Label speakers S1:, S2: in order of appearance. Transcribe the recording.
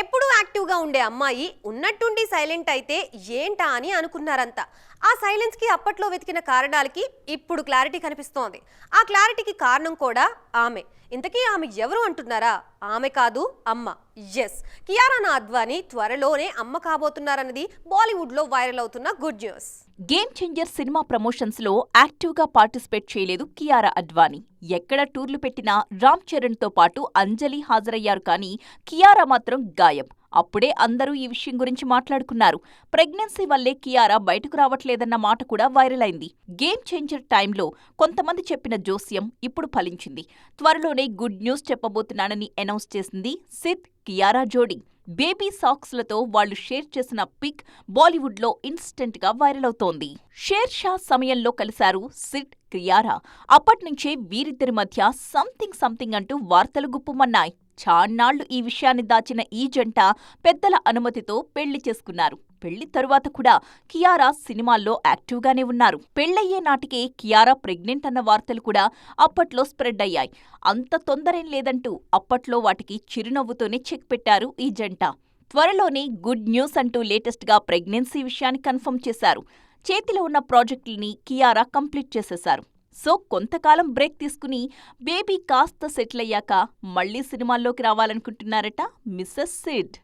S1: ఎప్పుడూ యాక్టివ్గా ఉండే అమ్మాయి ఉన్నట్టుండి సైలెంట్ అయితే ఏంటా అని అనుకున్నారంతా ఆ సైలెన్స్కి అప్పట్లో వెతికిన కారణాలకి ఇప్పుడు క్లారిటీ కనిపిస్తోంది. ఆ క్లారిటీకి కారణం కూడా ఆమె. ఇంతకీ ఆమె ఎవరు అంటున్నారా? ఆమె కాదు అమ్మ. ఎస్ కియారా అద్వానీ త్వరలోనే అమ్మ కాబోతున్నారన్నది బాలీవుడ్లో వైరల్ అవుతున్న good news
S2: game changer cinema ప్రమోషన్స్లో యాక్టివ్గా పార్టిసిపేట్ చేయలేదు కియారా అడ్వానీ ఎక్కడ టూర్లు పెట్టినా రామ్ చరణ్తో పాటు అంజలి హాజరయ్యారు కానీ కియారా మాత్రం గాయం. అప్పుడే అందరూ ఈ విషయం గురించి మాట్లాడుకున్నారు. ప్రెగ్నెన్సీ వల్లే కియారా బయటకు రావట్లేదన్న మాట కూడా వైరల్ అయింది. గేమ్ చేంజర్ టైంలో కొంతమంది చెప్పిన జోస్యం ఇప్పుడు ఫలించింది. త్వరలోనే గుడ్ న్యూస్ చెప్పబోతున్నానని అనౌన్స్ చేసింది సిద్ కియారా జోడీ. బేబీ సాక్స్లతో వాళ్ళు షేర్ చేసిన పిక్ బాలీవుడ్లో ఇన్స్టెంట్గా వైరల్ అవుతోంది. షేర్ షా సమయంలో కలిశారు సిడ్ కియారా. అప్పట్నుంచే వీరిద్దరి మధ్య సంథింగ్ సంథింగ్ అంటూ వార్తలు గుప్పుమన్నాయి. చాన్నాళ్ళు ఈ విషయాన్ని దాచిన ఈ జంట పెద్దల అనుమతితో పెళ్ళి చేసుకున్నారు. పెళ్ళి తరువాత కూడా కియారా సినిమాల్లో యాక్టివ్గానే ఉన్నారు. పెళ్ళయ్యే నాటికే కియారా ప్రెగ్నెంట్ అన్న వార్తలు కూడా అప్పట్లో స్ప్రెడ్ అయ్యాయి. అంత తొందరేం లేదంటూ అప్పట్లో వాటికి చిరునవ్వుతోనే చెక్ పెట్టారు ఈ జంట. త్వరలోనే గుడ్ న్యూస్ అంటూ లేటెస్ట్గా ప్రెగ్నెన్సీ విషయాన్ని కన్ఫర్మ్ చేశారు. చేతిలో ఉన్న ప్రాజెక్టుల్ని కియారా కంప్లీట్ చేసేశారు. సో కొంతకాలం బ్రేక్ తీసుకుని బేబీ కాస్త సెటిల్ అయ్యాక మళ్ళీ సినిమాల్లోకి రావాలనుకుంటున్నారట మిస్సెస్ సిడ్.